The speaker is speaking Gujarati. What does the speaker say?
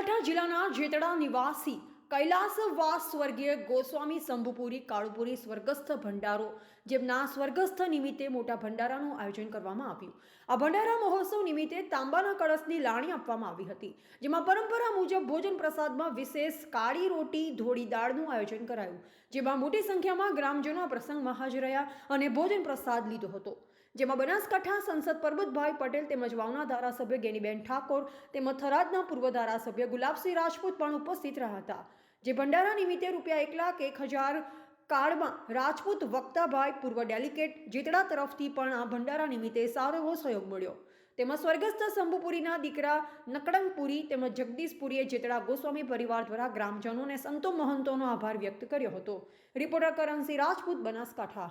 બનાસકાંઠા જિલ્લાના જેતડા નિવાસી કૈલાસવાસ સ્વર્ગીય ગોસ્વામી શંભુપુરી કાળુપુરી સ્વર્ગસ્થ ભંડારો, જેમના સ્વર્ગસ્થ નિમિત્તે મોટા ભંડારાનું આયોજન કરવામાં આવ્યું. આ ભંડારા મહોત્સવ નિમિત્તે તાંબાના કળશની લાણી આપવામાં આવી હતી, જેમાં પરંપરા મુજબ ભોજન પ્રસાદમાં વિશેષ કાળી રોટી, ધોળી દાળનું આયોજન કરાયું, જેમાં મોટી સંખ્યામાં ગ્રામજનો આ પ્રસંગમાં હાજર રહ્યા અને ભોજન પ્રસાદ લીધો હતો. જેમાં બનાસકાંઠા સંસદ પરબતભાઈ પટેલ તેમજ વાવના ધારાસભ્ય ગેનીબેન ઠાકોર તેમજ થરાદના પૂર્વ ધારાસભ્ય ગુલાબસિંહ રાજપૂત પણ ઉપસ્થિત રહ્યા હતા. જે ભંડારા નિમિત્તે રૂપિયા એક લાખ એક હજાર કાર્ડમાં રાજપૂત વક્તાભાઈ પૂર્વ ડેલિકેટ જેતડા તરફથી પણ આ ભંડારા નિમિત્તે સારો એવો સહયોગ મળ્યો. તેમજ સ્વર્ગસ્થ શંભુપુરીના દીકરા નકડંગપુરી તેમજ જગદીશપુરીએ જેતડા ગોસ્વામી પરિવાર દ્વારા ગ્રામજનો અને સંતો મહંતોનો આભાર વ્યક્ત કર્યો હતો. રિપોર્ટર કરણસિંહ રાજપૂત બનાસકાંઠા.